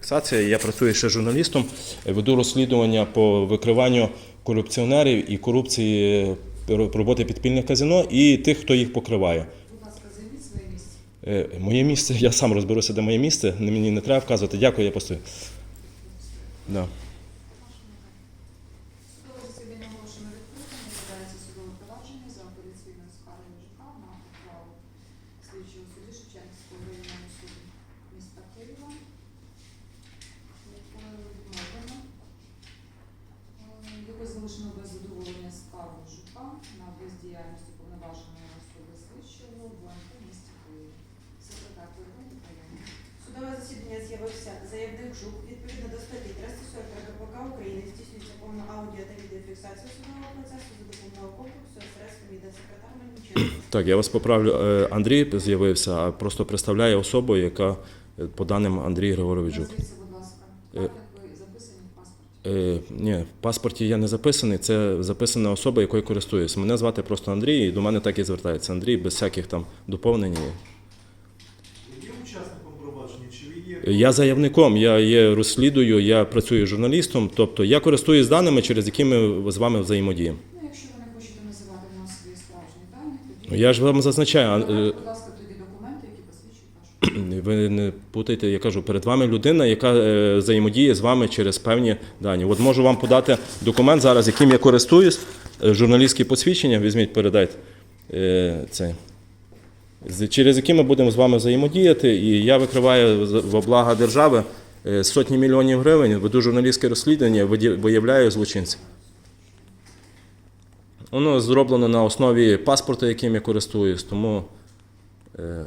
Фіксація. Я працюю ще журналістом, веду розслідування по викриванню корупціонерів і корупції роботи підпільних казино і тих, хто їх покриває. Е, Моє місце, я сам розберуся, де моє місце. Мені не треба вказувати. Дякую, я постою. Да. Слідчого судді Шевченківського районного суду міста Києва. Якою відмовлено. Е, Якось залишено без задоволення скаргу ЖК на бездіяльність уповноваженої особи слідчого в УМП місті Києві. Секретар повідомлення прийому. Судове засідання з'явився заявник ЖУК. Відповідно до статті 340 КПК України здійснюється повна аудіо та відеофіксація судового процесу за допомогою комплексу средств відеосекретар Мельниченко. Так, я вас поправлю. Е, Андрій з'явився, а просто представляє особу, яка е, по даним Андрій Григорович Жук. Назвіться, будь ласка, Е, так як ви записані в паспорті. Е, ні, в паспорті я не записаний, це записана особа, якою користуюсь. Мене звати просто Андрій, і до мене так і звертається. Андрій без всяких там доповнень. Ви є учасником провадження, чи ви є Я заявником, я є розслідую, я працюю журналістом, тобто я користуюсь даними, через які ми з вами взаємодіємо. Ну, якщо ви не хочете називати нам свої справжні дані, тоді Я ж вам зазначаю, а, е, будь ласка, тоді документи, які посвідчують вашу. Ви не путайте, я кажу, перед вами людина, яка е, взаємодіє з вами через певні дані. От можу вам подати документ зараз, яким я користуюсь, е, журналістське посвідчення, візьміть, передайте е, це. Через які ми будемо з вами взаємодіяти, і я викриваю з- во блага держави сотні мільйонів гривень, веду журналістське розслідування, виявляю злочинців. Воно зроблено на основі паспорта, яким я користуюсь, тому е,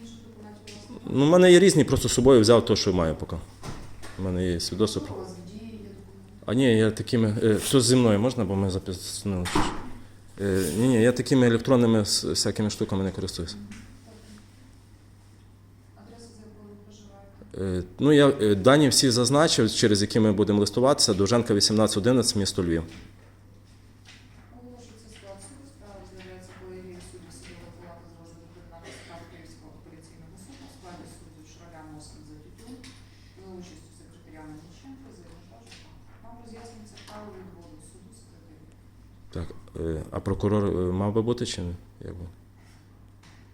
Інших документів у вас Ну, у мене є різні, просто з собою взяв те, що маю поки. У мене є свідоцтво. про- в. А ні, я такими. Е, що зі мною можна, бо ми записали. Е, ні, ні, я такими електронними всякими штуками не проживаєте. Е, ну, я е, дані всі зазначив, через які ми будемо листуватися. Довженка 1811, місто Львів. Оголошується суду. Справа розглядається колегією суддів судової палати з справ Київського апеляційного суду у складі суддів Шраля Москва за Тютюн за участю секретаря Мельниченка за Вам роз'яснюється право відводу суду секретаря. Так, е, а прокурор е, мав би бути чи не? Як би?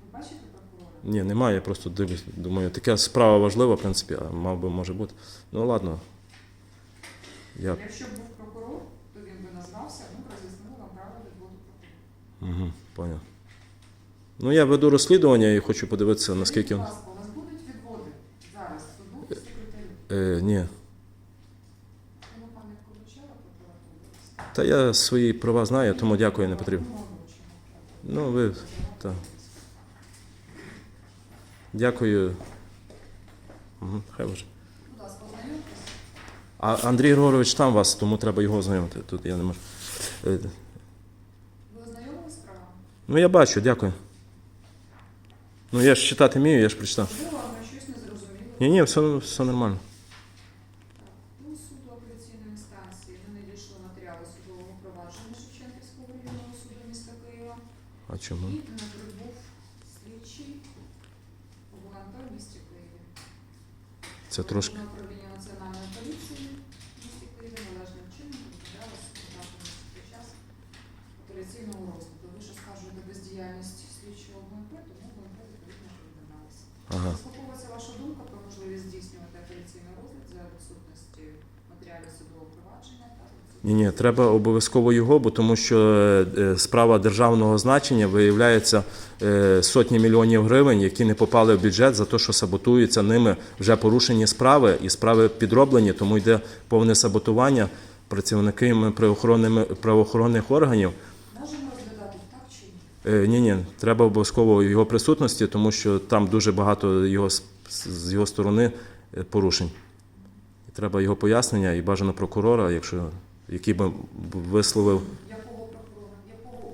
Ви бачите прокурора? Ні, немає, я просто дивлюсь. Думаю, така справа важлива, в принципі, а мав би може бути. Ну ладно. Я Якщо б був прокурор, то він би назвався, ми б роз'яснили вам право відводу прокурора. Угу, поняв. Ну, я веду розслідування і хочу подивитися, наскільки. Будь ласка, у нас будуть відводи зараз суду і секретарю. Е, ні. Та я свої права знаю, тому дякую, не потрібно. Ну, ви. Так. Дякую. Угу, хай вже. А Андрій Григорович там вас, тому треба його ознайомити. Тут я не можу. Е, Ви ознайомились з правами? Ну, я бачу, дякую. Ну, я ж читати вмію, я ж прочитав. Щось не зрозуміло. Ні, ні, все, все нормально. До суду апеляційної інстанції не надійшли матеріали судового провадження Шевченківського районного суду міста Києва А чому? і не прибув слідчий ГУНП в місті Києві. Це трошки. Управління національної поліції в місті Києві належним чином повідомляло секретарю місті під час апеляційного розгляду. Ви ж скажете бездіяльність слідчого ГУНП, тому ГУНП відповідно повідомлялися. Ага. Заслуховується ваша думка про можливість здійснювати апеляційний розгляд за відсутності матеріалів судового провадження та Ні, ні, треба обов'язково його, бо тому що е, справа державного значення виявляється е, сотні мільйонів гривень, які не попали в бюджет за те, що саботуються ними вже порушені справи, і справи підроблені, тому йде повне саботування працівниками правоохоронними правоохоронних органів. Можемо розглядати так чи ні? Е, Ні, ні, треба обов'язково його присутності, тому що там дуже багато його з- з його сторони е, порушень. Треба його пояснення і бажано прокурора, якщо який би висловив Якого прокурора? Якого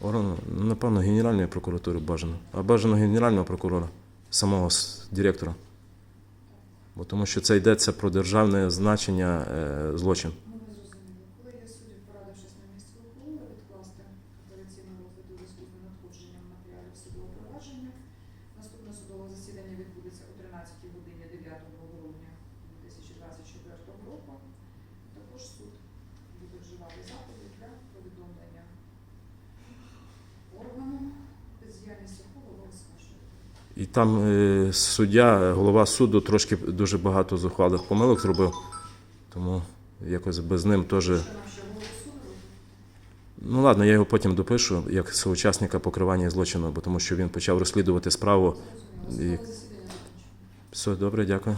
органу? органу, ну, напевно, Генеральної прокуратури бажано. А бажано генерального прокурора, самого директора. Бо тому що це йдеться про державне значення е, злочин. І там е, суддя, голова суду трошки дуже багато зухвалих помилок зробив, тому якось без ним теж. Ну ладно, я його потім допишу як соучасника покривання злочину, бо тому що він почав розслідувати справу. І-. Все добре, дякую.